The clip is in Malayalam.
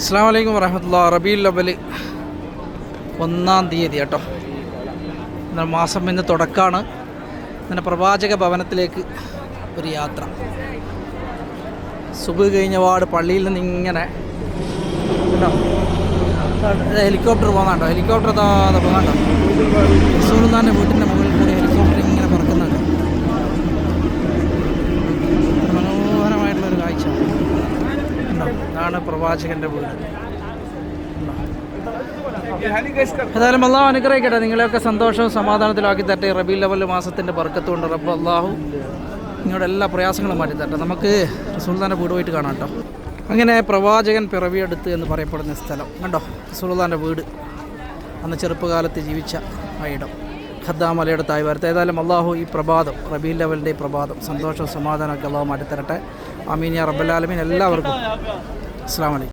അസ്സാം വലൈക്കും വരഹമുല്ല റബീൽ ലബൽ ഒന്നാം തീയതി കേട്ടോ. എന്നാൽ മാസം ഇന്ന് തുടക്കമാണ്. ഇങ്ങനെ പ്രവാചക ഭവനത്തിലേക്ക് ഒരു യാത്ര. സുബ് കഴിഞ്ഞ പാട് പള്ളിയിൽ നിന്ന് ഇങ്ങനെ കേട്ടോ. ഹെലികോപ്റ്റർ പോകുന്നുണ്ടോ ഹെലികോപ്റ്റർ പോകുന്നുണ്ടോ സുൽത്താന്റെ വീട്ടിന്റെ മുകളിൽ ഉണ്ടോ ഇതാണ് പ്രവാചകന്റെ വീട്? ഏതായാലും അള്ളാഹു അനുഗ്രഹിക്കട്ടെ. നിങ്ങളെയൊക്കെ സന്തോഷവും സമാധാനത്തിലാക്കി തരട്ടെ. റബീ ലെവൽ മാസത്തിന്റെ ബർക്കത്തുകൊണ്ട് റബ്ബ് അള്ളാഹു നിങ്ങളുടെ എല്ലാ പ്രയാസങ്ങളും മാറ്റി തരട്ടെ. നമുക്ക് സുൽത്താന്റെ വീട് പോയിട്ട് കാണാം കേട്ടോ. അങ്ങനെ പ്രവാചകൻ പിറവിയെടുത്ത് എന്ന് പറയപ്പെടുന്ന സ്ഥലം. കണ്ടോ? സുൽത്താന്റെ വീട്. അന്ന് ചെറുപ്പകാലത്ത് ജീവിച്ച ആ ഇടം. ഖദ്ദാമലയുടെ തായ്വാരത്ത്. ഏതായാലും അള്ളാഹു ഈ പ്രഭാതം റബീ ലെവലിന്റെ ഈ പ്രഭാതം സന്തോഷവും സമാധാനമൊക്കെ അള്ളാഹു മാറ്റിത്തരട്ടെ. അമീൻ യാ റബ്ബലാലമീൻ എല്ലാവർക്കും അസ്സാം വലൈക്കും